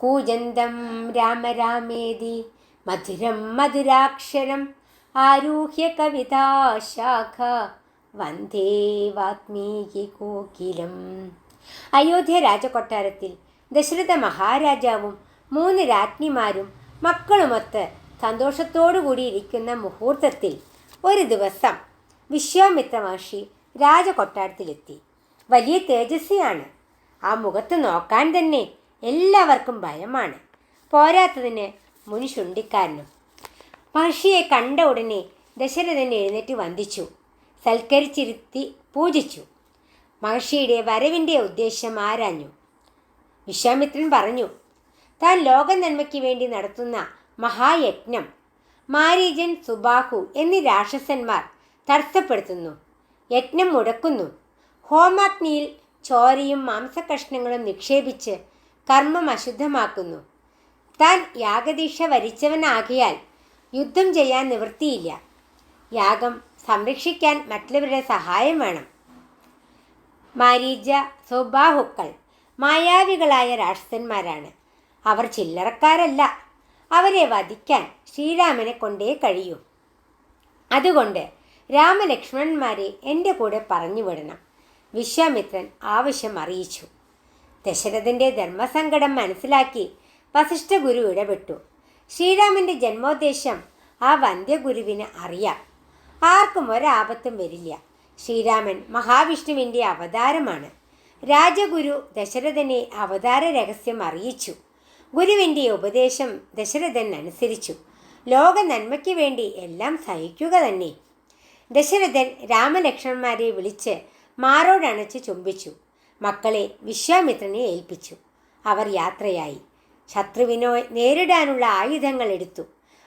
കൂജന്തം രാമ രാമേതി മധുരം മധുരാക്ഷരം ആരൂഹ്യ കവിതാശാഖ വന്ദേ വാത്മീകി കോകിലം. അയോധ്യ രാജകൊട്ടാരത്തിൽ ദശരഥ മഹാരാജാവും മൂന്ന് രാജ്ഞിമാരും മക്കളുമൊത്ത് സന്തോഷത്തോടുകൂടി ഇരിക്കുന്ന മുഹൂർത്തത്തിൽ ഒരു ദിവസം വിശ്വാമിത്ര മഹർഷി രാജകൊട്ടാരത്തിലെത്തി. വലിയ തേജസ്സിയാണ്. ആ മുഖത്ത് നോക്കാൻ തന്നെ എല്ലാവർക്കും ഭയമാണ്. പോരാത്തതിന് മുനി ശുണ്ടിക്കാരനും മഹർഷിയെ കണ്ട ഉടനെ ദശരഥൻ എഴുന്നേറ്റ് വന്ദിച്ചു. സൽക്കരിച്ചിരുത്തി പൂജിച്ചു. മഹർഷിയുടെ വരവിന്റെ ഉദ്ദേശം ആരാഞ്ഞു? വിശ്വാമിത്രൻ പറഞ്ഞു താൻ ലോക നന്മയ്ക്ക് വേണ്ടി നടത്തുന്ന മഹായജ്ഞം മാരീജൻ സുബാഹു എന്നീ രാക്ഷസന്മാർ തടസ്സപ്പെടുത്തുന്നു. യജ്ഞം മുടക്കുന്നു. ഹോമാഗ്നിയിൽ ചോരയും മാംസകഷ്ണങ്ങളും നിക്ഷേപിച്ച് കർമ്മം അശുദ്ധമാക്കുന്നു. താൻ യാഗദീക്ഷ വരിച്ചവനാകിയാൽ യുദ്ധം ചെയ്യാൻ നിവൃത്തിയില്ല. യാഗം സംരക്ഷിക്കാൻ മറ്റുള്ളവരുടെ സഹായം വേണം. മാരീജ സ്വബാഹുക്കൾ മായാവികളായ രാക്ഷസന്മാരാണ്. അവർ ചില്ലറക്കാരല്ല. അവരെ വധിക്കാൻ ശ്രീരാമനെ കൊണ്ടേ കഴിയൂ. അതുകൊണ്ട് രാമലക്ഷ്മണന്മാരെ എന്റെ കൂടെ പറഞ്ഞു വിടണം. വിശ്വാമിത്രൻ ആവശ്യം അറിയിച്ചു. ദശരഥന്റെ ധർമ്മസങ്കടം മനസ്സിലാക്കി വസിഷ്ഠ ഗുരു ഇടപെട്ടു. ശ്രീരാമന്റെ ജന്മോദ്ദേശം ആ വന്ധ്യഗുരുവിന് അറിയാം. ആർക്കും ഒരാപത്തും വരില്ല. ശ്രീരാമൻ മഹാവിഷ്ണുവിന്റെ അവതാരമാണ്. രാജഗുരു ദശരഥനെ അവതാര രഹസ്യം അറിയിച്ചു. ഗുരുവിന്റെ ഉപദേശം ദശരഥൻ അനുസരിച്ചു. ലോക നന്മയ്ക്ക് വേണ്ടി എല്ലാം സഹിക്കുക തന്നെ. ദശരഥൻ രാമലക്ഷ്മണന്മാരെ വിളിച്ച് മാറോടണച്ച് ചുംബിച്ചു. മക്കളെ വിശ്വാമിത്രനെ ഏൽപ്പിച്ചു. അവർ യാത്രയായി. ശത്രുവിനോ നേരിടാനുള്ള ആയുധങ്ങൾ എടുത്തു.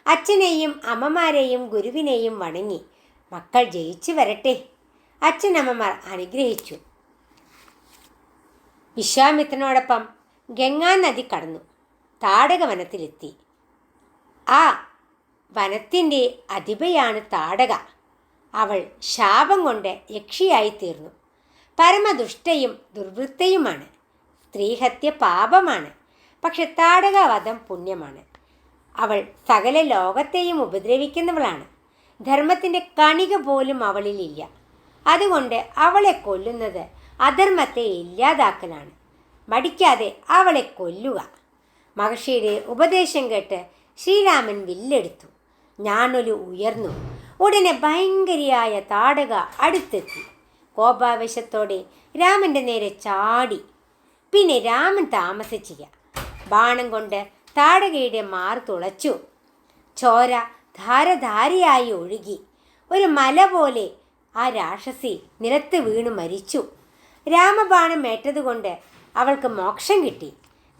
അച്ഛനെയും അമ്മമാരെയും ഗുരുവിനെയും വണങ്ങി. മക്കൾ ജയിച്ചു വരട്ടെ. അച്ഛനമ്മമാർ അനുഗ്രഹിച്ചു. വിശ്വാമിത്രനോടൊപ്പം ഗംഗാ നദി കടന്നു. താടക വനത്തിലെത്തി ആ വനത്തിന്റെ അധിപയാണ് താടക. അവൾ ശാപം കൊണ്ട് യക്ഷിയായി തീർന്നു പരമദുഷ്ടയും ദുർവൃത്തയുമാണ്. സ്ത്രീഹത്യ പാപമാണ്. പക്ഷെ താടകവധം പുണ്യമാണ്. അവൾ സകല ലോകത്തെയും ഉപദ്രവിക്കുന്നവളാണ്. ധർമ്മത്തിന്റെ കണിക പോലും അവളിലില്ല അതുകൊണ്ട് അവളെ കൊല്ലുന്നത് അധർമ്മത്തെ ഇല്ലാതാക്കലാണ്. മടിക്കാതെ അവളെ കൊല്ലുക. മഹർഷിയുടെ ഉപദേശം കേട്ട് ശ്രീരാമൻ വില്ലെടുത്തു. ഞാനൊരു ഉയർന്നു. ഉടനെ ഭയങ്കരിയായ താടക അടുത്തെത്തി. കോപാവേശത്തോടെ രാമന്റെ നേരെ ചാടി. പിന്നെ രാമൻ താമസിച്ചില്ല. ബാണം കൊണ്ട് താടകയുടെ മാർ തുളച്ചു. ചോര ധാരധാരയായി ഒഴുകി. ഒരു മല പോലെ ആ രാക്ഷസി നിലത്ത് വീണു മരിച്ചു. രാമബാണം ഏറ്റതുകൊണ്ട് അവൾക്ക് മോക്ഷം കിട്ടി.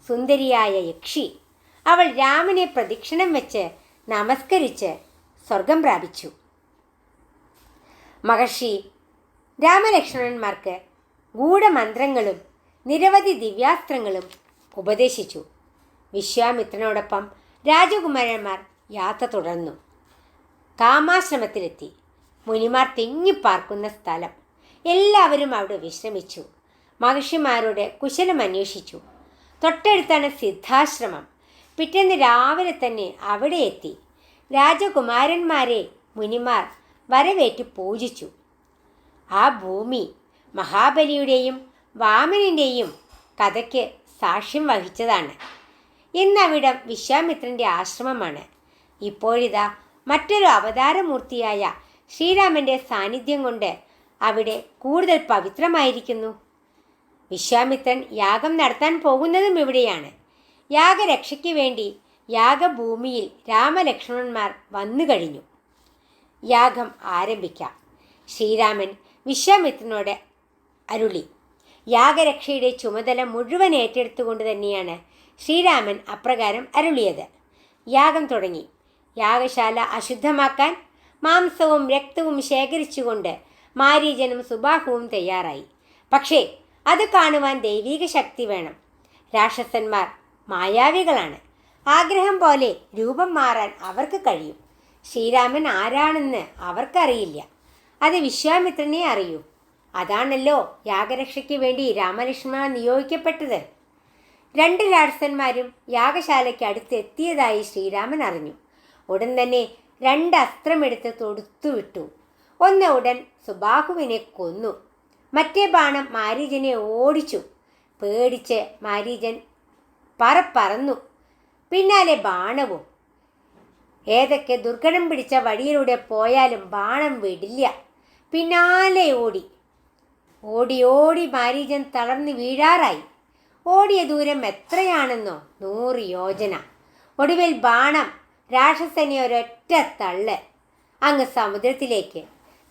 സുന്ദരിയായ യക്ഷി അവൾ രാമനെ പ്രദക്ഷിണം വെച്ച് നമസ്കരിച്ച് സ്വർഗം പ്രാപിച്ചു. മഹർഷി രാമലക്ഷ്മണന്മാർക്ക് ഗൂഢമന്ത്രങ്ങളും നിരവധി ദിവ്യാസ്ത്രങ്ങളും ഉപദേശിച്ചു. വിശ്വാമിത്രനോടൊപ്പം രാജകുമാരന്മാർ യാത്ര തുടർന്നു. കാമാശ്രമത്തിലെത്തി. മുനിമാർ തിങ്ങിപ്പാർക്കുന്ന സ്ഥലം. എല്ലാവരും അവിടെ വിശ്രമിച്ചു. മഹർഷിമാരോട് കുശലം അന്വേഷിച്ചു. തൊട്ടടുത്താണ് സിദ്ധാശ്രമം. പിറ്റേന്ന് രാവിലെ തന്നെ അവിടെ എത്തി. രാജകുമാരന്മാരെ മുനിമാർ വരവേറ്റ് പൂജിച്ചു. ആ ഭൂമി മഹാബലിയുടെയും വാമനന്റെയും കഥയ്ക്ക് സാക്ഷ്യം വഹിച്ചതാണ്. ഇന്നവിടം വിശ്വാമിത്രന്റെ ആശ്രമമാണ്. ഇപ്പോഴിതാ മറ്റൊരു അവതാരമൂർത്തിയായ ശ്രീരാമന്റെ സാന്നിധ്യം കൊണ്ട് അവിടെ കൂടുതൽ പവിത്രമായിരിക്കുന്നു. വിശ്വാമിത്രൻ യാഗം നടത്താൻ പോകുന്നതും ഇവിടെയാണ്. യാഗരക്ഷയ്ക്ക് വേണ്ടി യാഗഭൂമിയിൽ രാമലക്ഷ്മണന്മാർ വന്നു കഴിഞ്ഞു യാഗം ആരംഭിക്കാം. ശ്രീരാമൻ വിശ്വാമിത്രനോട് അരുളി. യാഗരക്ഷയുടെ ചുമതല മുഴുവൻ ഏറ്റെടുത്തുകൊണ്ട് തന്നെയാണ് ശ്രീരാമൻ അപ്രകാരം അരുളിയത്. യാഗം തുടങ്ങി. യാഗശാല അശുദ്ധമാക്കാൻ മാംസവും രക്തവും ശേഖരിച്ചുകൊണ്ട് മാരീജനും സുബാഹുവും തയ്യാറായി. പക്ഷേ അത് കാണുവാൻ ദൈവീക ശക്തി വേണം. രാക്ഷസന്മാർ മായാവികളാണ്. ആഗ്രഹം പോലെ രൂപം മാറാൻ അവർക്ക് കഴിയും. ശ്രീരാമൻ ആരാണെന്ന് അവർക്കറിയില്ല. അത് വിശ്വാമിത്രനെ അറിയൂ. അതാണല്ലോ യാഗരക്ഷയ്ക്ക് വേണ്ടി രാമലക്ഷ്മണ നിയോഗിക്കപ്പെട്ടത്. രണ്ട് രാക്ഷസന്മാരും യാഗശാലയ്ക്ക് അടുത്ത് എത്തിയതായി ശ്രീരാമൻ അറിഞ്ഞു. ഉടൻ തന്നെ രണ്ട് അസ്ത്രമെടുത്ത് തൊടുത്തുവിട്ടു. ഒന്ന് ഉടൻ സുബാഹുവിനെ കൊന്നു. മറ്റേ ബാണം മാരീജനെ ഓടിച്ചു. പേടിച്ച് മാരീജൻ പറപ്പറന്നു പിന്നാലെ ബാണവും. ഏതൊക്കെ ദുർഘടം പിടിച്ച വഴിയിലൂടെ പോയാലും ബാണം വിടില്ല. പിന്നാലെ ഓടി. ഓടി ഓടി മാരീജൻ തളർന്ന് വീഴാറായി. ഓടിയ ദൂരം എത്രയാണെന്നോ നൂറ് യോജന. ഒടുവിൽ ബാണം രാക്ഷസനെ ഒരൊറ്റ തള്ള്. അങ്ങ് സമുദ്രത്തിലേക്ക്.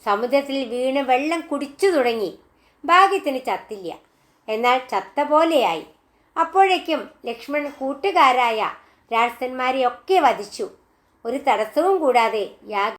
സമുദ്രത്തിൽ വീണ് വെള്ളം കുടിച്ചു തുടങ്ങി. ഭാഗ്യത്തിന് ചത്തില്ല. എന്നാൽ ചത്ത പോലെയായി. അപ്പോഴേക്കും ലക്ഷ്മണൻ കൂട്ടുകാരായ രാക്ഷസന്മാരെയൊക്കെ വധിച്ചു. ഒരു തടസ്സവും കൂടാതെ യാഗ